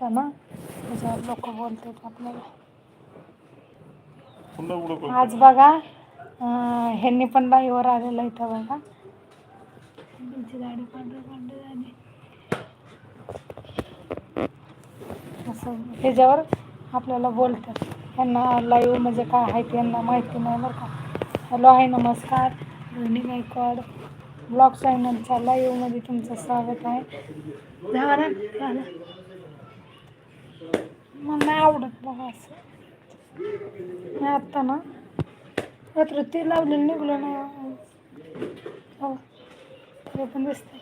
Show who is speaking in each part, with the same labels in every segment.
Speaker 1: होता ना त्याच्यावर लोक बोलतात आपल्याला. आज बघा ह्यांनी पण लाईव्हवर आलेलं इथं बघा. त्यांची गाडी पांढरी पांढरी झाली. असं ह्याच्यावर आपल्याला बोलतात. ह्यांना लाईव्ह म्हणजे काय आहे ते यांना माहिती नाही बरं का. हॅलो आहे नमस्कार. रोहिणी गायकवाड. ब्लॉग चॅनलच्या लाईव्हमध्ये तुमचं स्वागत आहे. मला नाही आवडत बघा असं. नाही आत्ता ना. रात्र ते लावलेलं निघलं नाही हो. पण दिसतंय.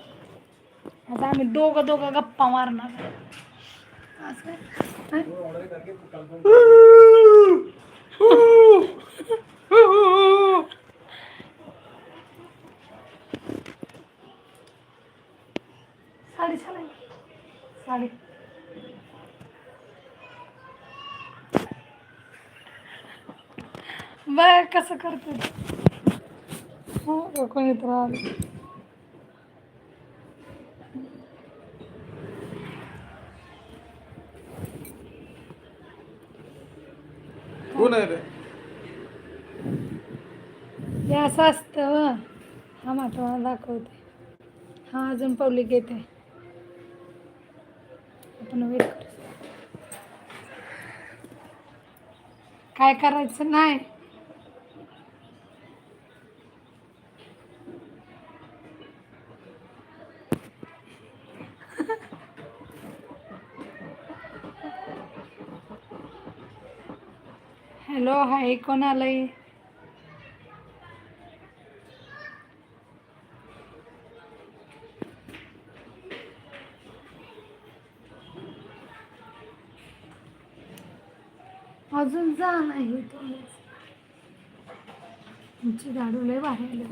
Speaker 1: आता आम्ही दोघं दोघं गप्पा मारणार. असं साडी साडी. बघ कसं करतो? हो कोणी तर.
Speaker 2: कोण आहे रे?
Speaker 1: हे असं असतं व. हा मा तुम्हाला दाखवते. हा अजून पब्लिक येते आपण वेट करू. काय करायचं? नाही. हॅलो हाय कोण आलंय? अजून जा नाही तुमची गाडू लय बाहेर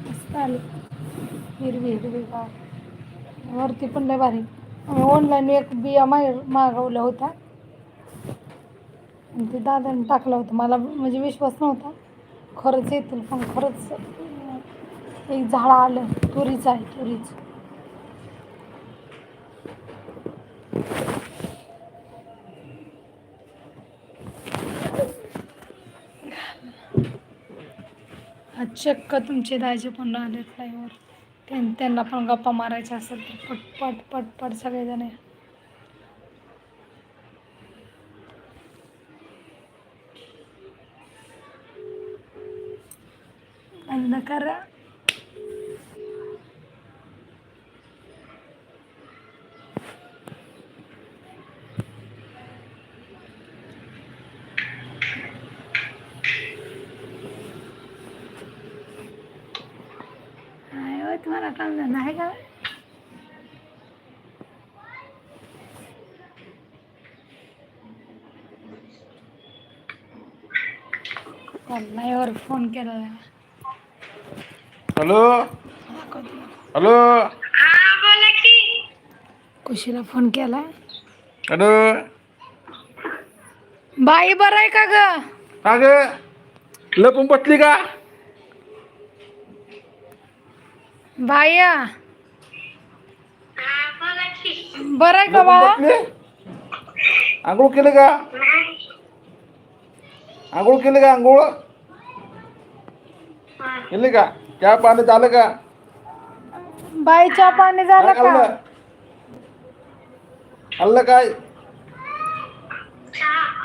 Speaker 1: मस्त आली. हिरवी हिरवी गाव वरती पण लय भारी. आम्ही ऑनलाईन एक बिया माग मागवल्या होत्या. आणि ते दादाने टाकलं होतं. मला म्हणजे विश्वास नव्हता. खरंच येतील पण खरंच एक झाड आलं. तुरीचं आहे तुरीचं. चक्क तुमचे दाजे पण आले आणि त्यांना पण गप्पा मारायच्या असेल तर पटपट सगळेजण. आणि पट सगळेजण हो काम झालं आहे का वर फोन केला
Speaker 2: हॅलो? हॅलो?
Speaker 1: कुशीला फोन केला.
Speaker 2: हॅलो?
Speaker 1: बाई बरं आहे का ग?
Speaker 2: का ग? लपून बसली का?
Speaker 1: बाया बरं आहे का बाळा
Speaker 2: आंघोळ केलं का? आंघोळ केली का आंघोळ? केली का? चहा पाणी झालं का?
Speaker 1: बाईच्या पाणी झालं का?
Speaker 2: खाल्लं? खाल्लं काय?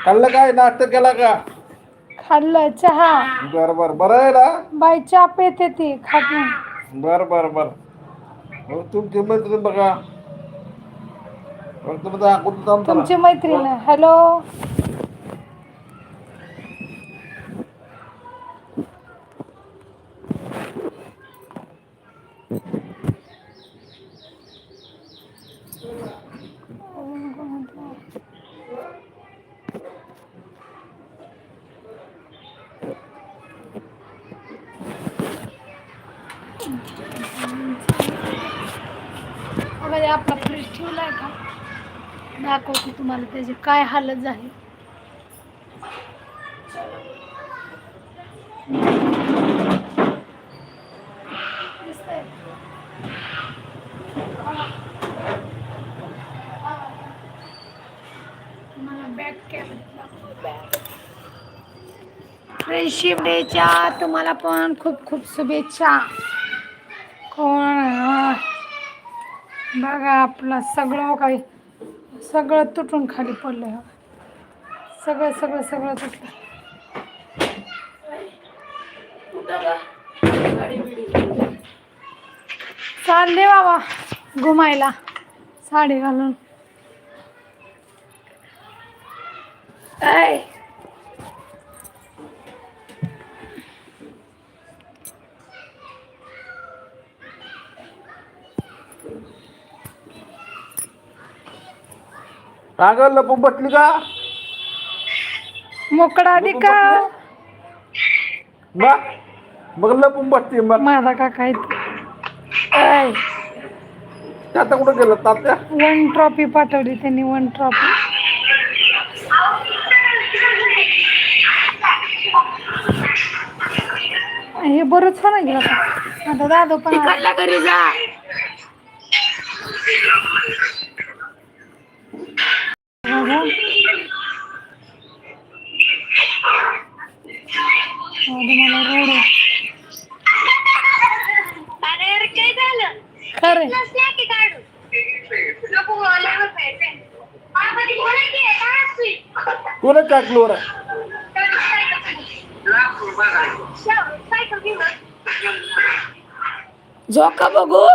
Speaker 2: खाल्लं काय? नाश्ता केला का?
Speaker 1: खाल्लं चहा.
Speaker 2: बर बर. बरं आहे ना?
Speaker 1: बाई चहा पेते ती खात नाही.
Speaker 2: बर बर बर. तुमची मैत्रीण बघा. मग तुम्ही जा, कुठं
Speaker 1: तुमची मैत्रीण. हॅलो आपला फ्रीज ठेवला आहे का? दाखवते तुम्हाला त्याची काय हालत झाली. फ्रेंडशिप डेच्या तुम्हाला पण खूप खूप शुभेच्छा. कोण बघा आपलं सगळं काही सगळं तुटून खाली पडलं आहे सगळं सगळं सगळं तुटलं. चालले बाबा घुमायला साडी घालून.
Speaker 2: कागद लपून बसली का?
Speaker 1: मोकळा का
Speaker 2: मग? मग लपून बसते मग.
Speaker 1: माझा काका इथे ऐ
Speaker 2: आता कुठं गेलं तात्या?
Speaker 1: वन ट्रॉफी पाठवली त्यांनी वन ट्रॉफी. हे बरंच पण गेलं का? आता दादू पण आला.
Speaker 3: घरी जा. बोलायची आहे काय असली
Speaker 2: कोणा टाकलो रे
Speaker 4: झोका बघू?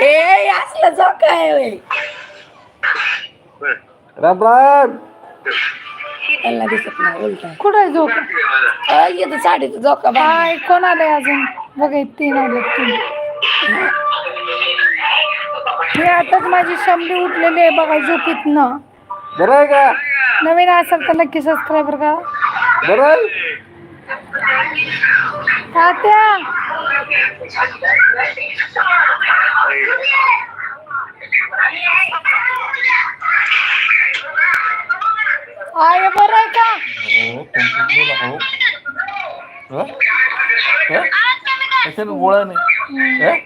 Speaker 4: ए असलं झोका आहे.
Speaker 2: राम राम
Speaker 4: त्यांना दिसत नाही उलटा.
Speaker 1: कुठं आहे
Speaker 4: अ, इथं साडीचा झोका बघ
Speaker 1: काय कोण आलंय अजून? बघा तीन आले तीन. मी आताच माझी शंभरी उठलेली आहे बघा झोपीत न
Speaker 2: बरं आहे का?
Speaker 1: नवीन असेल तर नक्की सबस्क्राईबर का
Speaker 2: बरं आहे?
Speaker 1: तात्या! आहे बरं आहे का
Speaker 2: हो, तुमचं बोला, हो. हं? हं? कशाने गोळा नाही हं?